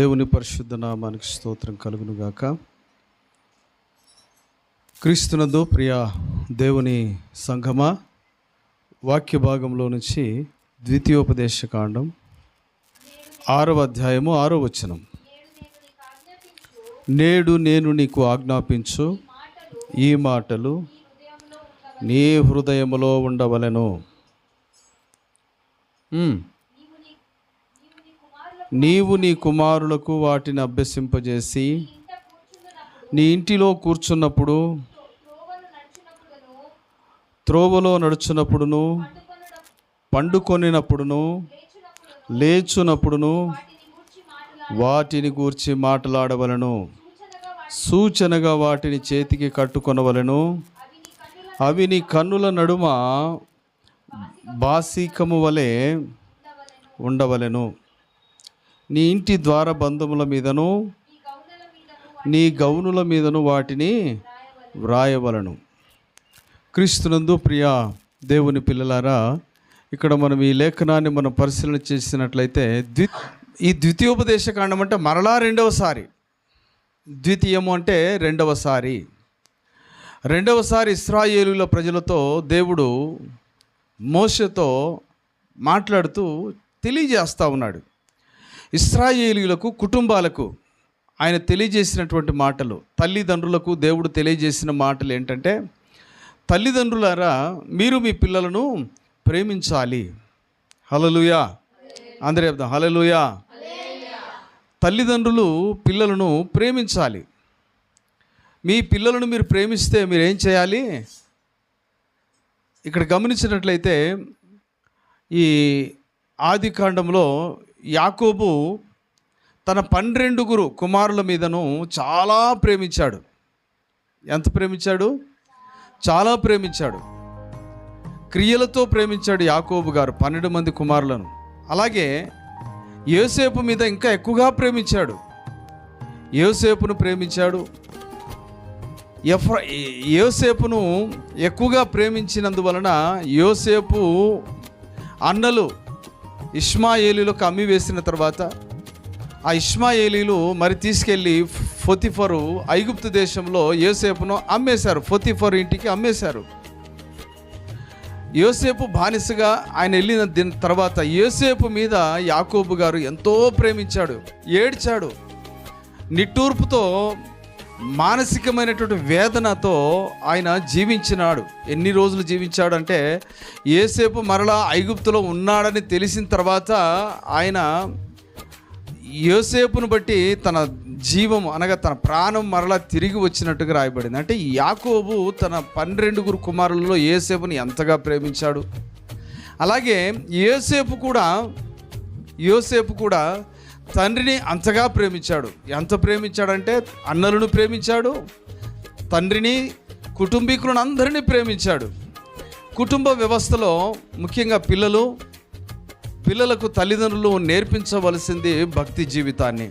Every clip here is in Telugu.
దేవుని పరిశుద్ధ నామానికి స్తోత్రం కలుగును గాక క్రీస్తునందు ప్రియ దేవుని సంఘమా వాక్య భాగంలో నుంచి ద్వితీయోపదేశ కాండం ఆరవ అధ్యాయము ఆరో వచనం. నేడు నేను నీకు ఆజ్ఞాపించు ఈ మాటలు నీ హృదయములో ఉండవలెను. నీవు నీ కుమారులకు వాటిని అభ్యసింపజేసి నీ ఇంటిలో కూర్చున్నప్పుడు త్రోవలో నడుచున్నప్పుడును పండుకొనినప్పుడును లేచునప్పుడును వాటిని గూర్చి మాట్లాడవలను. సూచనగా వాటిని చేతికి కట్టుకొనవలను. అవి నీ కన్నుల నడుమ బాసీకము వలె ఉండవలెను. నీ ఇంటి ద్వార బంధముల మీదను నీ గౌనుల మీదను వాటిని వ్రాయవలను. క్రీస్తునందు ప్రియ దేవుని పిల్లలారా ఇక్కడ మనం ఈ లేఖనాన్ని మనం పరిశీలన చేసినట్లయితే ద్వి ఈ ద్వితీయోపదేశకాండం అంటే మరలా రెండవసారి. ద్వితీయము అంటే రెండవసారి. రెండవసారి ఇస్రాయేలుల ప్రజలతో దేవుడు మోసతో మాట్లాడుతూ తెలియజేస్తూ ఉన్నాడు. ఇస్రాయేలీలకు కుటుంబాలకు ఆయన తెలియజేసినటువంటి మాటలు తల్లిదండ్రులకు దేవుడు తెలియజేసిన మాటలు ఏంటంటే తల్లిదండ్రులారా మీరు మీ పిల్లలను ప్రేమించాలి. హలలుయా అందరూ చెప్దాం హలలుయా తల్లిదండ్రులు పిల్లలను ప్రేమించాలి. మీ పిల్లలను మీరు ప్రేమిస్తే మీరు ఏం చేయాలి? ఇక్కడ గమనించినట్లయితే ఈ ఆది కాండంలో యాకోబు తన పన్నెండుగురు కుమారుల మీదను చాలా ప్రేమించాడు. ఎంత ప్రేమించాడు? చాలా ప్రేమించాడు. క్రియలతో ప్రేమించాడు యాకోబు గారు పన్నెండు మంది కుమారులను. అలాగే యోసేపు మీద ఇంకా ఎక్కువగా ప్రేమించాడు. యోసేపును ప్రేమించాడు. ఎఫ్ర యోసేపును ఎక్కువగా ప్రేమించినందువలన యోసేపు అన్నలు ఇష్మాయేలీలకు అమ్మి వేసిన తర్వాత ఆ ఇష్మాయేలీలు మరి తీసుకెళ్ళి ఫొతిఫరు ఐగుప్తు దేశంలో యోసేపును అమ్మేశారు. ఫొతిఫరు ఇంటికి అమ్మేశారు. యోసేపు బానిసగా ఆయన వెళ్ళిన దీని తర్వాత యోసేపు మీద యాకోబు గారు ఎంతో ప్రేమించాడు ఏడ్చాడు. నిట్టూర్పుతో మానసికమైనటువంటి వేదనతో ఆయన జీవించినాడు. ఎన్ని రోజులు జీవించాడు అంటే ఏసేపు మరలా ఐగుప్తులో ఉన్నాడని తెలిసిన తర్వాత ఆయన యోసేపును బట్టి తన జీవం అనగా తన ప్రాణం మరలా తిరిగి వచ్చినట్టుగా రాయబడింది. అంటే యాకోబు తన పన్నెండుగురు కుమారులలో ఏసేపుని ఎంతగా ప్రేమించాడు? అలాగే ఏసేపు కూడా యోసేపు కూడా తండ్రిని అంతగా ప్రేమించాడు. ఎంత ప్రేమించాడంటే అన్నలను ప్రేమించాడు తండ్రిని కుటుంబీకులను అందరినీ ప్రేమించాడు. కుటుంబ వ్యవస్థలో ముఖ్యంగా పిల్లలు పిల్లలకు తల్లిదండ్రులు నేర్పించవలసింది భక్తి జీవితాన్ని.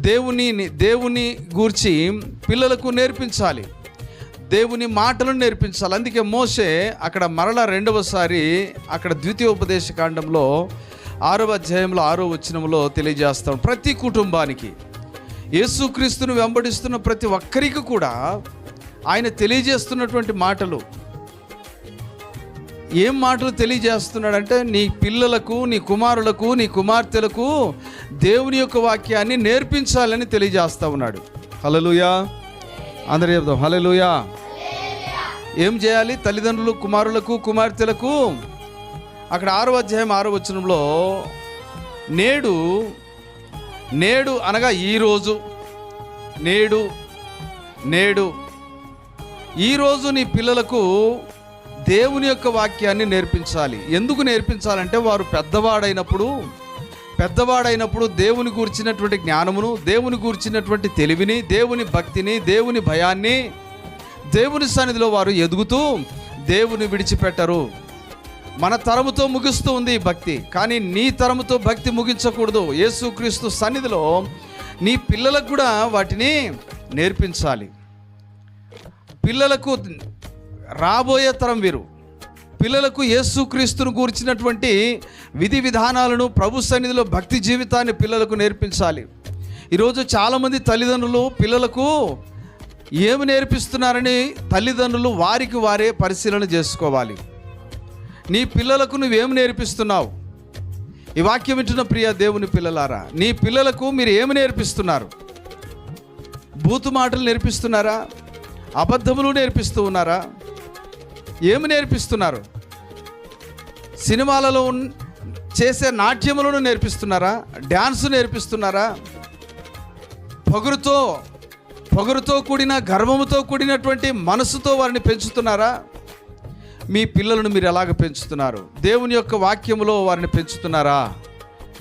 దేవుని దేవుని గూర్చి పిల్లలకు నేర్పించాలి. దేవుని మాటలను నేర్పించాలి. అందుకే మోసే అక్కడ మరల రెండవసారి అక్కడ ద్వితీయోపదేశ కాండంలో ఆరవ అధ్యాయంలో ఆరో వచనంలో తెలియజేస్తాం ప్రతి కుటుంబానికి. యేసుక్రీస్తును వెంబడిస్తున్న ప్రతి ఒక్కరికి కూడా ఆయన తెలియజేస్తున్నటువంటి మాటలు. ఏం మాటలు తెలియజేస్తున్నాడంటే నీ పిల్లలకు నీ కుమారులకు నీ కుమార్తెలకు దేవుని యొక్క వాక్యాన్ని నేర్పించాలని తెలియజేస్తా ఉన్నాడు. హలలుయా అందరూ చెప్దాం హలలుయా ఏం చేయాలి? తల్లిదండ్రులు కుమారులకు కుమార్తెలకు అక్కడ ఆరో అధ్యాయం ఆరో వచనంలో నేడు నేడు అనగా ఈరోజు నేడు నేడు. ఈరోజు నీ పిల్లలకు దేవుని యొక్క వాక్యాన్ని నేర్పించాలి. ఎందుకు నేర్పించాలంటే వారు పెద్దవాడైనప్పుడు పెద్దవాడైనప్పుడు దేవుని గూర్చినటువంటి జ్ఞానమును దేవుని గూర్చినటువంటి తెలివిని దేవుని భక్తిని దేవుని భయాన్ని దేవుని సన్నిధిలో వారు ఎదుగుతూ దేవుని విడిచిపెట్టరు. మన తరముతో ముగిస్తూ ఉంది భక్తి. కానీ నీ తరముతో భక్తి ముగించకూడదు. యేసుక్రీస్తు సన్నిధిలో నీ పిల్లలకు కూడా వాటిని నేర్పించాలి. పిల్లలకు రాబోయే తరం వీరు పిల్లలకు యేసుక్రీస్తును గూర్చినటువంటి విధి విధానాలను ప్రభు సన్నిధిలో భక్తి జీవితాన్ని పిల్లలకు నేర్పించాలి. ఈరోజు చాలామంది తల్లిదండ్రులు పిల్లలకు ఏమి నేర్పిస్తున్నారని తల్లిదండ్రులు వారికి వారే పరిశీలన చేసుకోవాలి. నీ పిల్లలకు నువ్వేం నేర్పిస్తున్నావు? ఈ వాక్యం వింటున్న ప్రియ దేవుని పిల్లలారా నీ పిల్లలకు మీరు ఏమి నేర్పిస్తున్నారు? బూతు మాటలు నేర్పిస్తున్నారా? అబద్ధములు నేర్పిస్తూ ఉన్నారా? ఏమి నేర్పిస్తున్నారు? సినిమాలలో ఉన్- చేసే నాట్యములను నేర్పిస్తున్నారా? డ్యాన్స్ నేర్పిస్తున్నారా? పొగరుతో పొగరుతో కూడిన గర్వముతో కూడినటువంటి మనసుతో వారిని పెంచుతున్నారా? మీ పిల్లలను మీరు ఎలాగ పెంచుతున్నారు? దేవుని యొక్క వాక్యములో వారిని పెంచుతున్నారా?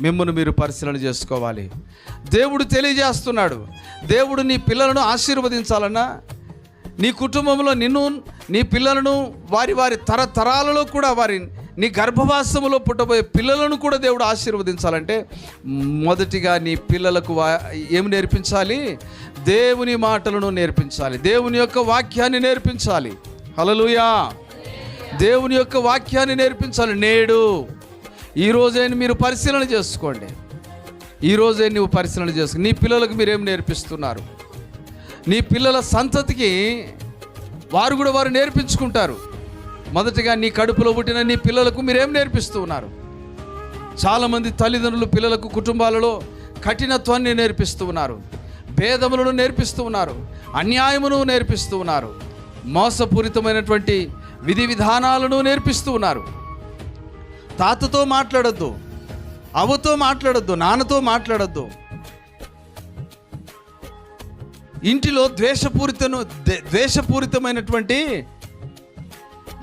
మిమ్మల్ని మీరు పరిశీలన చేసుకోవాలి. దేవుడు తెలియజేస్తున్నాడు. దేవుడు నీ పిల్లలను ఆశీర్వదించాలన్నా నీ కుటుంబంలో నిన్ను నీ పిల్లలను వారి వారి తరతరాలలో కూడా వారి నీ గర్భవాసములో పుట్టబోయే పిల్లలను కూడా దేవుడు ఆశీర్వదించాలంటే మొదటిగా నీ పిల్లలకు వా ఏమి నేర్పించాలి? దేవుని మాటలను నేర్పించాలి. దేవుని యొక్క వాక్యాన్ని నేర్పించాలి. హలలుయా దేవుని యొక్క వాక్యాన్ని నేర్పించాలి. నేడు ఈ మీరు పరిశీలన చేసుకోండి. ఈ నువ్వు పరిశీలన చేసుకో నీ పిల్లలకు మీరేం నేర్పిస్తున్నారు? నీ పిల్లల సంతతికి వారు కూడా వారు నేర్పించుకుంటారు. మొదటిగా నీ కడుపులో పుట్టిన నీ పిల్లలకు మీరేం నేర్పిస్తూ ఉన్నారు? చాలామంది తల్లిదండ్రులు పిల్లలకు కుటుంబాలలో కఠినత్వాన్ని నేర్పిస్తూ ఉన్నారు. భేదములను నేర్పిస్తూ ఉన్నారు. అన్యాయమును నేర్పిస్తూ ఉన్నారు. మోసపూరితమైనటువంటి విధి విధానాలను నేర్పిస్తూ ఉన్నారు. తాతతో మాట్లాడొద్దు అవ్వతో మాట్లాడొద్దు నాన్నతో మాట్లాడొద్దు. ఇంటిలో ద్వేషపూరితను ద్వేషపూరితమైనటువంటి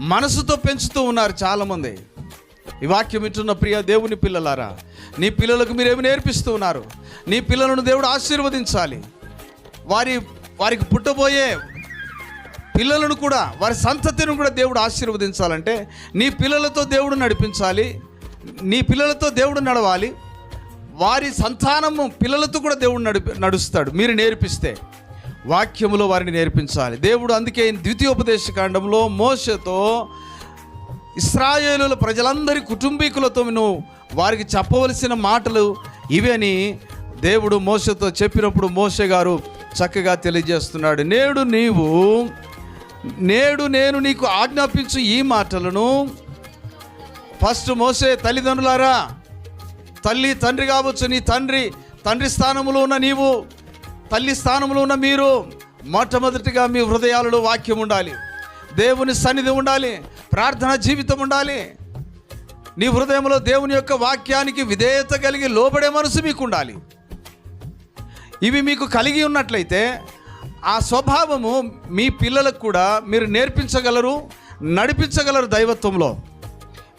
మనసుతో పెంచుతూ ఉన్నారు చాలామంది. ఈ వాక్యం వింటున్న ప్రియ దేవుని పిల్లలారా నీ పిల్లలకు మీరేమి నేర్పిస్తూ ఉన్నారు? నీ పిల్లలను దేవుడు ఆశీర్వదించాలి. వారి వారికి పుట్టబోయే పిల్లలను కూడా వారి సంతతిని కూడా దేవుడు ఆశీర్వదించాలంటే నీ పిల్లలతో దేవుడు నడిపించాలి నీ పిల్లలతో దేవుడు నడవాలి వారి సంతానము పిల్లలతో కూడా దేవుడు నడిపి నడుస్తాడు. మీరు నేర్పిస్తే వాక్యములో వారిని నేర్పించాలి. దేవుడు అందుకే ద్వితీయోపదేశ కాండంలో మోసతో ఇస్రాయేలుల ప్రజలందరి కుటుంబీకులతో నువ్వు వారికి చెప్పవలసిన మాటలు ఇవని దేవుడు మోసతో చెప్పినప్పుడు మోసే గారు చక్కగా తెలియజేస్తున్నాడు. నేడు నీవు నేడు నేను నీకు ఆజ్ఞాపించు ఈ మాటలను. ఫస్ట్ మోసే తల్లిదండ్రులారా తల్లి తండ్రి కావచ్చు నీ తండ్రి తండ్రి స్థానంలో ఉన్న నీవు తల్లి స్థానంలో ఉన్న మీరు మొట్టమొదటిగా మీ హృదయాలలో వాక్యం ఉండాలి. దేవుని సన్నిధి ఉండాలి ప్రార్థన జీవితం ఉండాలి. నీ హృదయంలో దేవుని యొక్క వాక్యానికి విధేయత కలిగి లోబడే మనసు మీకు ఉండాలి ఇవి మీకు కలిగి ఉన్నట్లయితే ఆ స్వభావము మీ పిల్లలకు కూడా మీరు నేర్పించగలరు నడిపించగలరు దైవత్వంలో.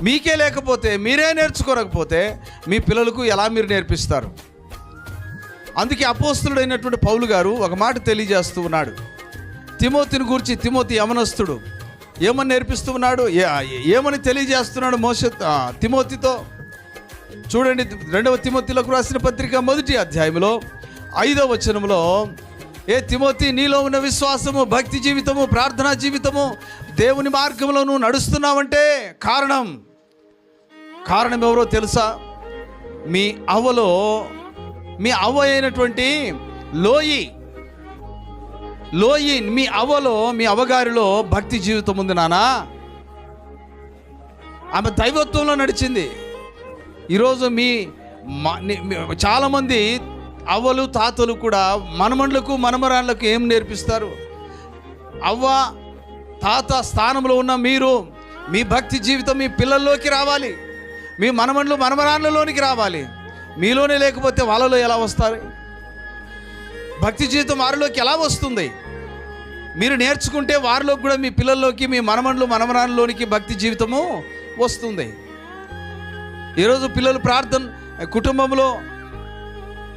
మీకే లేకపోతే మీరే నేర్చుకోరకపోతే మీ పిల్లలకు ఎలా మీరు నేర్పిస్తారు? అందుకే అపోస్తుడైనటువంటి పౌలు గారు ఒక మాట తెలియజేస్తూ ఉన్నాడు. తిమోతిని గురించి తిమోతి యమనస్తుడు ఏమని నేర్పిస్తూ ఉన్నాడు? ఏమని తెలియజేస్తున్నాడు మోస తిమోతితో? చూడండి రెండవ తిమోతిలకు రాసిన పత్రిక మొదటి అధ్యాయంలో ఐదవ వచనంలో ఏ తిమోతి నీలో ఉన్న విశ్వాసము భక్తి జీవితము ప్రార్థనా జీవితము దేవుని మార్గంలో నువ్వు నడుస్తున్నావంటే కారణం. కారణం ఎవరో తెలుసా? మీ అవ్వలో మీ అవ్వ అయినటువంటి లోయి. లోయి మీ అవ్వలో మీ అవ్వగారిలో భక్తి జీవితం ఉంది నానా. ఆమె దైవత్వంలో నడిచింది. ఈరోజు మీ మ- చాలామంది అవ్వలు తాతలు కూడా మనమండ్లకు మనమరాళ్ళకు ఏం నేర్పిస్తారు? అవ్వ తాత స్థానంలో ఉన్న మీరు మీ భక్తి జీవితం మీ పిల్లల్లోకి రావాలి. మీ మనమండ్లు మనమరాళ్ళలోనికి రావాలి. మీలోనే లేకపోతే వాళ్ళలో ఎలా వస్తారు? భక్తి జీవితం వారిలోకి ఎలా వస్తుంది? మీరు నేర్చుకుంటే వారిలో కూడా మీ పిల్లల్లోకి మీ మనమండ్లు మనమరాళ్ళలోనికి భక్తి జీవితము వస్తుంది. ఈరోజు పిల్లలు ప్రార్థన కుటుంబంలో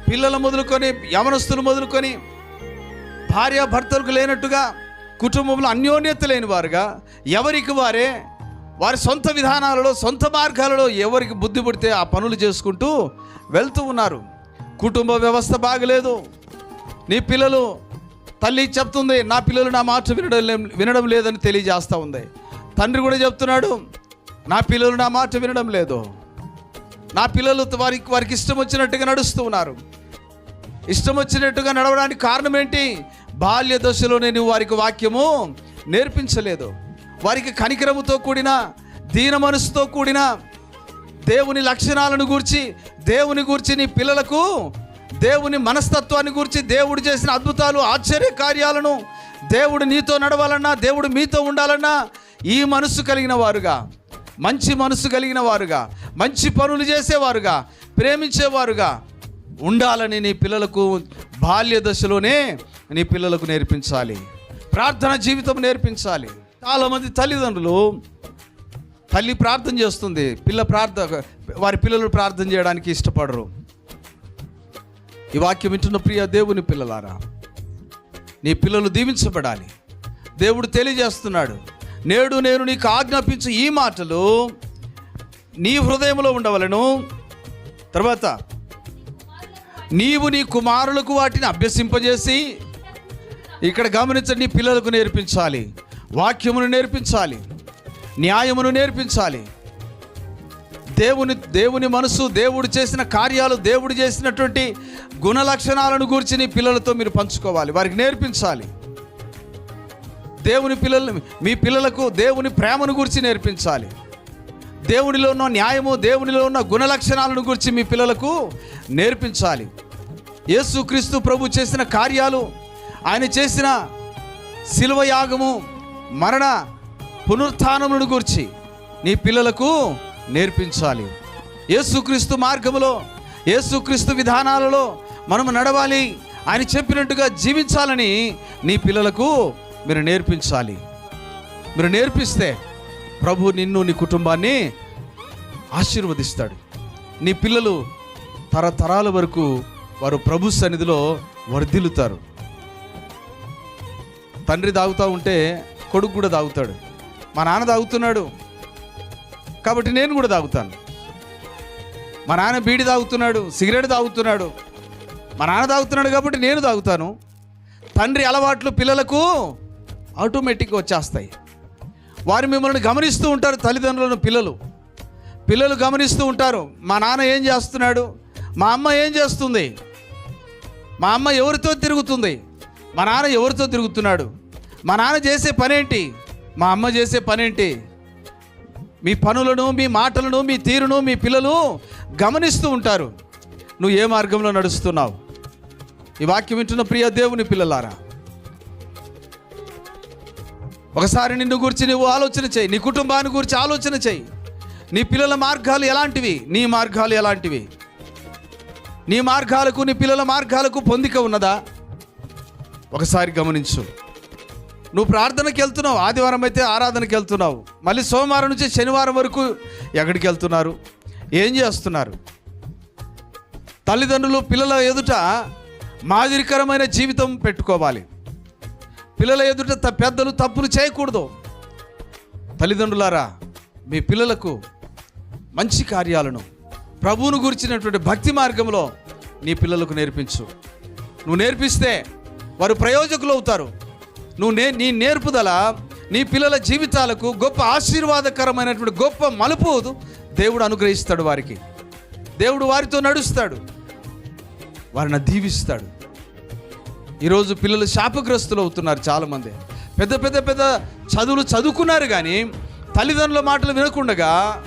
పిల్లలు మొదలుకొని యవనస్తులు మొదలుకొని భార్య భర్తలకు లేనట్టుగా కుటుంబంలో అన్యోన్యత లేని వారుగా ఎవరికి వారే వారి సొంత విధానాలలో సొంత మార్గాలలో ఎవరికి బుద్ధి పుడితే ఆ పనులు చేసుకుంటూ వెళ్తూ ఉన్నారు. కుటుంబ వ్యవస్థ బాగలేదు. నీ పిల్లలు తల్లి చెప్తుంది నా పిల్లలు నా మాట వినడం లే- వినడం లేదని తెలియజేస్తూ ఉంది. తండ్రి కూడా చెప్తున్నాడు నా పిల్లలు నా మాట వినడం లేదు. నా పిల్లలు వారికి వారికి ఇష్టం వచ్చినట్టుగా నడుస్తూ ఉన్నారు. ఇష్టం వచ్చినట్టుగా నడవడానికి కారణం ఏంటి? బాల్య దశలోనే నేను వారికి వాక్యము నేర్పించలేదు. వారికి కనికరముతో కూడిన దీన మనసుతో కూడిన దేవుని లక్షణాలను గూర్చి దేవుని గూర్చి నీ పిల్లలకు దేవుని మనస్తత్వాన్ని గూర్చి దేవుడు చేసిన అద్భుతాలు ఆశ్చర్య కార్యాలను దేవుడు నీతో నడవాలన్నా దేవుడు మీతో ఉండాలన్నా ఈ మనసు కలిగిన వారుగా మంచి మనసు కలిగిన వారుగా మంచి పనులు చేసేవారుగా ప్రేమించేవారుగా ఉండాలని నీ పిల్లలకు బాల్య దశలోనే నీ పిల్లలకు నేర్పించాలి. ప్రార్థన జీవితం నేర్పించాలి. చాలామంది తల్లిదండ్రులు తల్లి ప్రార్థన చేస్తుంది. పిల్ల ప్రార్థన వారి పిల్లలు ప్రార్థన చేయడానికి ఇష్టపడరు. ఈ వాక్యం వింటున్న ప్రియ దేవుని పిల్లలారా నీ పిల్లలు దీవించబడాలి. దేవుడు తెలియజేస్తున్నాడు. నేడు నేను నీకు ఆజ్ఞాపించే ఈ మాటలు నీ హృదయంలో ఉండవలను. తర్వాత నీవు నీ కుమారులకు వాటిని అభ్యసింపజేసి ఇక్కడ గమనించండి పిల్లలకు నేర్పించాలి వాక్యమును నేర్పించాలి న్యాయమును నేర్పించాలి. దేవుని దేవుని మనసు దేవుడు చేసిన కార్యాలు దేవుడు చేసినటువంటి గుణ లక్షణాలను గురించి నీ పిల్లలతో మీరు పంచుకోవాలి వారికి నేర్పించాలి. దేవుని పిల్లలు మీ పిల్లలకు దేవుని ప్రేమను గురించి నేర్పించాలి. దేవునిలో ఉన్న న్యాయము దేవునిలో ఉన్న గుణ లక్షణాలను గురించి మీ పిల్లలకు నేర్పించాలి. యేసుక్రీస్తు ప్రభు చేసిన కార్యాలు ఆయన చేసిన శిలువ యాగము మరణ పునరుత్నములను గురించి నీ పిల్లలకు నేర్పించాలి. యేసుక్రీస్తు మార్గములో యేసుక్రీస్తు విధానాలలో మనము నడవాలి. ఆయన చెప్పినట్టుగా జీవించాలని నీ పిల్లలకు మీరు నేర్పించాలి. మీరు నేర్పిస్తే ప్రభు నిన్ను నీ కుటుంబాన్ని ఆశీర్వదిస్తాడు. నీ పిల్లలు తరతరాల వరకు వారు ప్రభు సన్నిధిలో వర్ధిల్లుతారు. తండ్రి తాగుతూ ఉంటే కొడుకు కూడా తాగుతాడు మా నాన్న తాగుతున్నాడు కాబట్టి నేను కూడా తాగుతాను మా నాన్న బీడి తాగుతున్నాడు సిగరెట్ తాగుతున్నాడు మా నాన్న తాగుతున్నాడు కాబట్టి నేను తాగుతాను తండ్రి అలవాట్లు పిల్లలకు ఆటోమేటిక్గా వచ్చేస్తాయి. వారు మిమ్మల్ని గమనిస్తూ ఉంటారు తల్లిదండ్రులను పిల్లలు. పిల్లలు గమనిస్తూ ఉంటారు మా నాన్న ఏం చేస్తున్నాడు? మా అమ్మ ఏం చేస్తుంది? మా అమ్మ ఎవరితో తిరుగుతుంది? మా నాన్న ఎవరితో తిరుగుతున్నాడు? మా నాన్న చేసే పనేంటి? మా అమ్మ చేసే పనేంటి? మీ పనులను మీ మాటలను మీ తీరును మీ పిల్లలు గమనిస్తూ ఉంటారు. నువ్వు ఏ మార్గంలో నడుస్తున్నావు? ఈ వాక్యం వింటున్న ప్రియ దేవుని పిల్లలారా ఒకసారి నిన్ను గురించి నువ్వు ఆలోచన చేయి. నీ కుటుంబాన్ని గురించి ఆలోచన చేయి. నీ పిల్లల మార్గాలు ఎలాంటివి? నీ మార్గాలు ఎలాంటివి? నీ మార్గాలకు నీ పిల్లల మార్గాలకు పొందిక ఉన్నదా? ఒకసారి గమనించు. నువ్వు ప్రార్థనకి వెళ్తున్నావు. ఆదివారం అయితే ఆరాధనకి వెళ్తున్నావు. మళ్ళీ సోమవారం నుంచి శనివారం వరకు ఎక్కడికి వెళ్తున్నారు? ఏం చేస్తున్నారు? తల్లిదండ్రులు పిల్లల ఎదుట మాదిరికరమైన జీవితం పెట్టుకోవాలి. పిల్లల ఎదుట త- పెద్దలు తప్పులు చేయకూడదు. తల్లిదండ్రులారా మీ పిల్లలకు మంచి కార్యాలను ప్రభువును గురించినటువంటి భక్తి మార్గంలో నీ పిల్లలకు నేర్పించు. నువ్వు నేర్పిస్తే వారు ప్రయోజకులు అవుతారు. నువ్వు నే నీ నేర్పుదల నీ పిల్లల జీవితాలకు గొప్ప ఆశీర్వాదకరమైనటువంటి గొప్ప మలుపు దేవుడు అనుగ్రహిస్తాడు వారికి. దేవుడు వారితో నడుస్తాడు. వారిని దీవిస్తాడు. ఈరోజు పిల్లలు శాపగ్రస్తులు అవుతున్నారు చాలామంది. పెద్ద పెద్ద పెద్ద చదువులు చదువుకున్నారు కానీ తల్లిదండ్రుల మాటలు వినకుండగా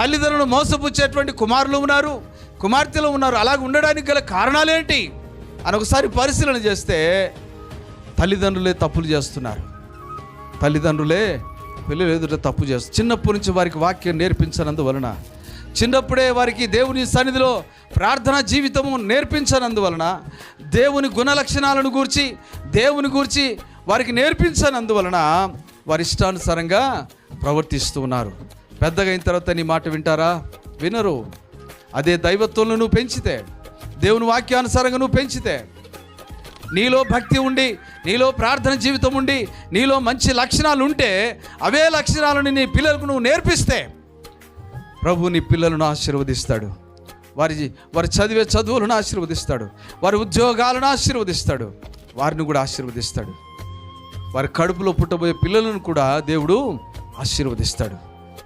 తల్లిదండ్రులు మోసపుచ్చేటువంటి కుమారులు ఉన్నారు కుమార్తెలు ఉన్నారు. అలాగ ఉండడానికి గల కారణాలేంటి? అని ఒకసారి పరిశీలన చేస్తే తల్లిదండ్రులే తప్పులు చేస్తున్నారు. తల్లిదండ్రులే పిల్లలు ఎదుట తప్పు చేస్తారు చిన్నప్పటి నుంచి వారికి వాక్యం నేర్పించనందువలన చిన్నప్పుడే వారికి దేవుని సన్నిధిలో ప్రార్థన జీవితము నేర్పించనందువలన దేవుని గుణ లక్షణాలను గూర్చి దేవుని గూర్చి వారికి నేర్పించనందువలన వారి ఇష్టానుసారంగా ప్రవర్తిస్తూ ఉన్నారు. పెద్దగా అయిన తర్వాత నీ మాట వింటారా? వినరు. అదే దైవత్వంలో నువ్వు పెంచితే దేవుని వాక్యానుసారంగా నువ్వు పెంచితే నీలో భక్తి ఉండి నీలో ప్రార్థన జీవితం ఉండి నీలో మంచి లక్షణాలు ఉంటే అవే లక్షణాలను నీ పిల్లలకు నువ్వు నేర్పిస్తే ప్రభు నీ పిల్లలను ఆశీర్వదిస్తాడు. వారి వారి చదివే చదువులను ఆశీర్వదిస్తాడు. వారి ఉద్యోగాలను ఆశీర్వదిస్తాడు. వారిని కూడా ఆశీర్వదిస్తాడు. వారి కడుపులో పుట్టబోయే పిల్లలను కూడా దేవుడు ఆశీర్వదిస్తాడు.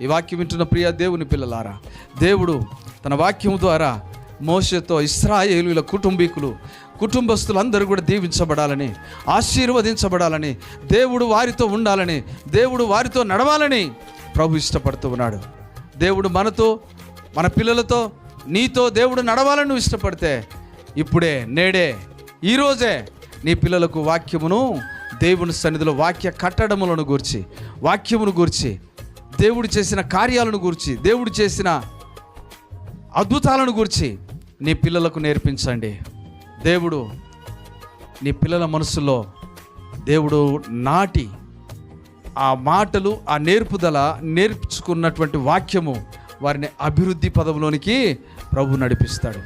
ఈ వాక్యం వింటున్న ప్రియ దేవుని పిల్లలారా దేవుడు తన వాక్యం ద్వారా మోసతో ఇస్రాయేలుల కుటుంబీకులు కుటుంబస్తులందరూ కూడా దీవించబడాలని ఆశీర్వదించబడాలని దేవుడు వారితో ఉండాలని దేవుడు వారితో నడవాలని ప్రభు ఇష్టపడుతూ ఉన్నాడు. దేవుడు మనతో మన పిల్లలతో నీతో దేవుడు నడవాలని నువ్వు ఇష్టపడితే ఇప్పుడే నేడే ఈరోజే నీ పిల్లలకు వాక్యమును దేవుని సన్నిధిలో వాక్య కట్టడములను గూర్చి వాక్యమును గూర్చి దేవుడు చేసిన కార్యాలను గూర్చి దేవుడు చేసిన అద్భుతాలను గూర్చి నీ పిల్లలకు నేర్పించండి. దేవుడు నీ పిల్లల మనసులో దేవుడు నాటి ఆ మాటలు ఆ నేర్పుదల నేర్చుకున్నటువంటి వాక్యము వారిని అభివృద్ధి పదంలోనికి ప్రభు నడిపిస్తాడు.